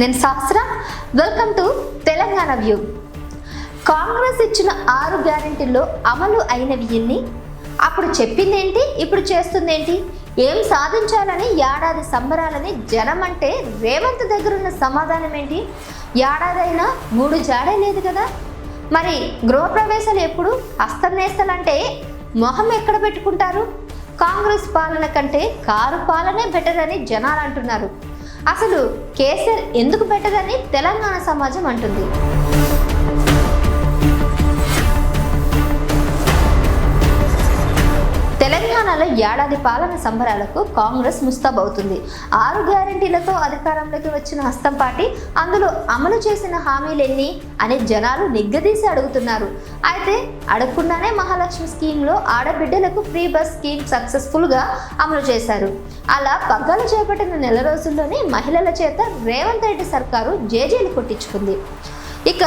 నేను శాస్త్ర welcome to Telangana view Congress ఇచ్చిన ఆరు గ్యారెంటీల్లో అమలు అయినవి ఎన్ని? అప్పుడు చెప్పిందేంటి? ఇప్పుడు చేస్తుందేంటి? ఏం సాధించాలని ఏడాది సంబరాలని జనం అంటే రేవంత్ దగ్గర ఉన్న సమాధానం ఏంటి ఏడాదైనా మూడు జాడే లేదు కదా? మరి గృహప్రవేశాలు ఎప్పుడు? అస్తమేస్తలంటే మొహం ఎక్కడ పెట్టుకుంటారు? కాంగ్రెస్ పాలన కంటే కారు పాలనే బెటర్ అని జనాలు అంటున్నారు. అసలు కేసీఆర్ ఎందుకు పెట్టదని తెలంగాణ సమాజం అంటుంది. తెలంగాణలో ఏడాది పాలన సంబరాలకు కాంగ్రెస్ ముస్తాబవుతుంది. ఆరు గ్యారంటీలతో అధికారంలోకి వచ్చిన హస్తం పార్టీ అందులో అమలు చేసిన హామీలెన్ని అని జనాలు నిగ్గదీసి అడుగుతున్నారు. అయితే అడగకుండానే మహాలక్ష్మి స్కీమ్లో ఆడబిడ్డలకు ఫ్రీ బస్ స్కీమ్ సక్సెస్ఫుల్గా అమలు చేశారు. అలా పగ్గాలు చేపట్టిన నెల రోజుల్లోనే మహిళల చేత రేవంత్ రెడ్డి సర్కారు జేజేలు కొట్టించుకుంది. ఇక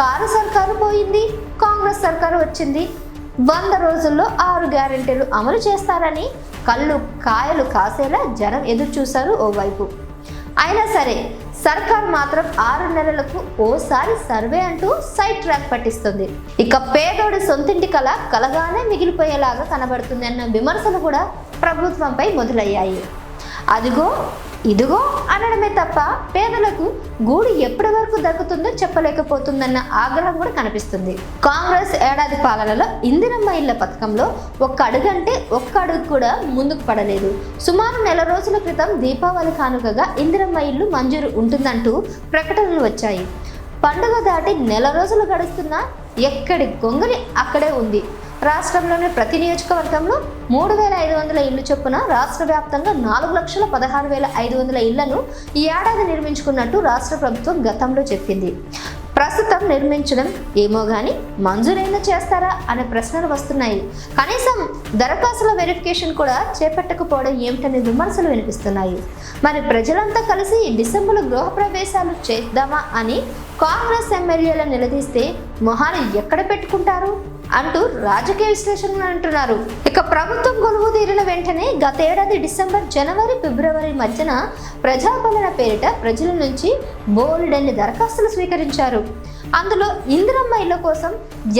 కారు సర్కారు పోయింది కాంగ్రెస్ సర్కారు వచ్చింది. వంద రోజుల్లో ఆరు గ్యారెంటీలు అమలు చేస్తారని కళ్ళు కాయలు కాసేలా జనం ఎదురు చూశారు ఓవైపు. అయినా సరే సర్కార్ మాత్రం ఆరు నెలలకు ఓసారి సర్వే అంటూ సైట్ ట్రాక్ పట్టిస్తుంది. ఇక పేదోడి సొంతింటి కళ కలగానే మిగిలిపోయేలాగా కనబడుతుంది అన్న విమర్శలు కూడా ప్రభుత్వంపై మొదలయ్యాయి. అదిగో ఇదిగో అనడమే తప్ప పేదలకు గూడు ఎప్పటి వరకు దక్కుతుందో చెప్పలేకపోతుందన్న ఆగ్రహం కూడా కనిపిస్తుంది. కాంగ్రెస్ ఏడాది పాలనలో ఇందిరమ్మ ఇళ్ళ పథకంలో ఒక్క అడుగంటే ఒక్క అడుగు కూడా ముందుకు పడలేదు. సుమారు నెల రోజుల క్రితం దీపావళి కానుకగా ఇందిరమ్మ ఇల్లు మంజూరు ఉంటుందంటూ ప్రకటనలు వచ్చాయి. పండుగ దాటి నెల రోజులు గడుస్తున్నా ఎక్కడి గొంగలి అక్కడే ఉంది. రాష్ట్రంలోని ప్రతి నియోజకవర్గంలో మూడు వేల ఐదు వందల ఇల్లు చొప్పున రాష్ట్ర వ్యాప్తంగా నాలుగు లక్షల పదహారు వేల ఐదు వందల ఇళ్ళను ఈ ఏడాది నిర్మించుకున్నట్టు రాష్ట్ర ప్రభుత్వం గతంలో చెప్పింది. ప్రస్తుతం నిర్మించడం ఏమో కానీ మంజూరైనా చేస్తారా అనే ప్రశ్నలు వస్తున్నాయి. కనీసం దరఖాస్తుల వెరిఫికేషన్ కూడా చేపట్టకపోవడం ఏమిటనే విమర్శలు వినిపిస్తున్నాయి. మరి ప్రజలంతా కలిసి డిసెంబర్లో గృహప్రవేశాలు చేద్దామా అని కాంగ్రెస్ ఎమ్మెల్యేలు నిలదీస్తే మొహాలు ఎక్కడ పెట్టుకుంటారు అంటూ రాజకీయ విశ్లేషణలు అంటున్నారు. ఇక ప్రభుత్వం గొలువు తీరిన వెంటనే గతేడాది డిసెంబర్ జనవరి ఫిబ్రవరి మధ్యన ప్రజాపాలన పేరిట ప్రజల నుంచి బోల్డన్ని దరఖాస్తులు స్వీకరించారు. అందులో ఇందిరమ్మ ఇళ్ళ కోసం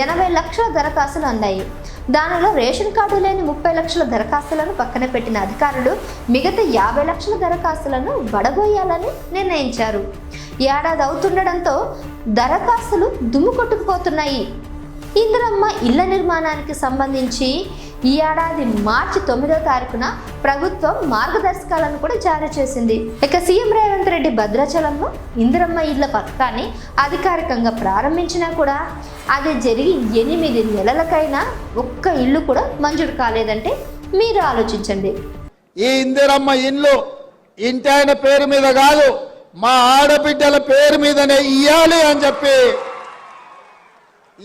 ఎనభై లక్షల దరఖాస్తులు అందాయి. దానిలో రేషన్ కార్డు లేని ముప్పై లక్షల దరఖాస్తులను పక్కన పెట్టిన అధికారులు మిగతా యాభై లక్షల దరఖాస్తులను వడబోయాలని నిర్ణయించారు. ఏడాది అవుతుండడంతో దరఖాస్తులు దుమ్ము కొట్టుకుపోతున్నాయి ఇందిరమ్మ ఇళ్ళ నిర్మాణానికి సంబంధించి ఈ ఏడాది మార్చి తొమ్మిదో తారీఖున ప్రభుత్వం మార్గదర్శకాలను కూడా జారీ చేసింది. ఇక సీఎం రేవంత్ రెడ్డి భద్రాచలంలో ఇందిరమ్మ ఇళ్ళ పథకాన్ని అధికారికంగా ప్రారంభించినా కూడా అది జరిగి ఎనిమిది నెలలకైనా ఒక్క ఇల్లు కూడా మంజూరు కాలేదంటే మీరు ఆలోచించండి. ఈ ఇందిరమ్మ ఇల్లు ఇంటి ఆయన పేరు మీద కాదు మా ఆడబిడ్డల పేరు మీదనే ఇయ్యాలి అని చెప్పి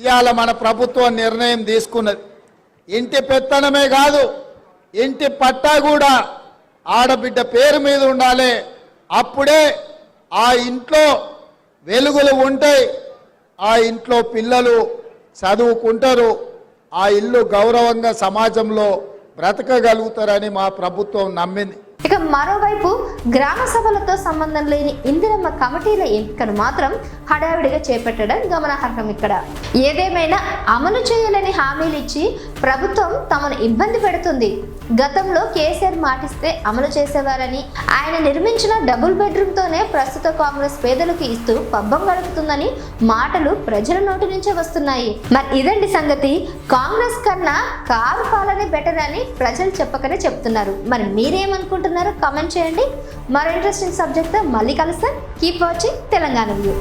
ఇవాళ మన ప్రభుత్వం నిర్ణయం తీసుకున్నది. ఇంటి పెత్తనమే కాదు ఇంటి పట్టా కూడా ఆడబిడ్డ పేరు మీద ఉండాలి. అప్పుడే ఆ ఇంట్లో వెలుగులు ఉంటాయి. ఆ ఇంట్లో పిల్లలు చదువుకుంటారు. ఆ ఇల్లు గౌరవంగా సమాజంలో బ్రతకగలుగుతారని మా ప్రభుత్వం నమ్మింది. ఇక మరోవైపు గ్రామ సభలతో సంబంధం లేని ఇందిరమ్మ కమిటీల ఎంపికను మాత్రం హడావిడిగా చేపట్టడం గమనార్హం ఇక్కడ. ఏదేమైనా అమలు చేయాలని హామీలు ఇచ్చి ప్రభుత్వం తమను ఇబ్బంది పెడుతుంది. గతంలో కేసీఆర్ మాటిస్తే అమలు చేసేవారని ఆయన నిర్మించిన డబుల్ బెడ్రూమ్తోనే ప్రస్తుత కాంగ్రెస్ పేదలకు ఇస్తూ పబ్బం గడుపుతుందని మాటలు ప్రజల నోటి నుంచే వస్తున్నాయి. మరి ఇదండి సంగతి. కాంగ్రెస్ కన్నా కారు పాలనే బెటర్ అని ప్రజలు చెప్పకనే చెప్తున్నారు. మరి మీరేమనుకుంటున్నారు? కామెంట్ చేయండి. మరో ఇంట్రెస్టింగ్ సబ్జెక్ట్తో మళ్ళీ కలుస్తాం. Keep watching Telangana view